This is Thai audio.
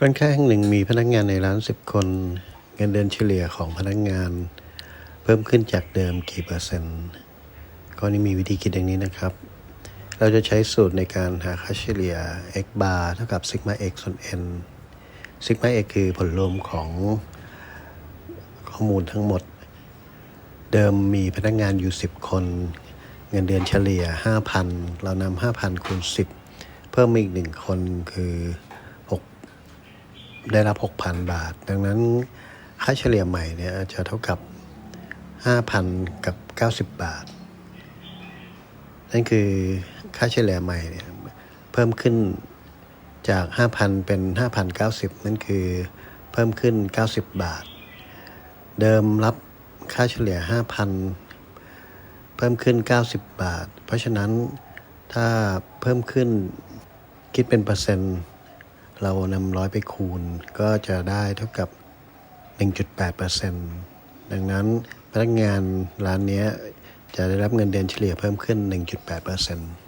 ร้านค้าแห่งหนึ่งมีพนักงานในร้านสิบคน เงินเดือนเฉลี่ยของพนักงาน เพิ่มขึ้นจากเดิมกี่เปอร์เซ็นต์ก็นี่มีวิธีคิดอย่างนี้นะครับ เราจะใช้สูตรในการหาค่าเฉลี่ย x bar เท่ากับ sigma x ส่วน n sigma x คือผลรวมของข้อมูลทั้งหมด เดิมมีพนักงานอยู่ 10 คน เงินเดือนเฉลี่ย 5,000 เรานำ5,000คูณ10 เพิ่มอีกหนึ่งคนคือ ได้รับ 6,000 บาท ดังนั้นค่าเฉลี่ยใหม่เนี่ยจะเท่ากับ 5,000 กับ 90 บาท นั่นคือค่าเฉลี่ยใหม่เนี่ยเพิ่มขึ้นจาก 5,000 เป็น 5,090 นั่นคือเพิ่มขึ้น 90 บาท เดิมรับค่าเฉลี่ย 5,000 เพิ่มขึ้น 90 บาท เพราะฉะนั้นถ้าเพิ่มขึ้นคิดเป็นเปอร์เซ็นต์ เรานำร้อยไปคูณ ก็จะได้เท่ากับ 1.8%ดังนั้นพนักงานร้านนี้จะได้รับเงินเดือนเฉลี่ยเพิ่มขึ้น 1.8%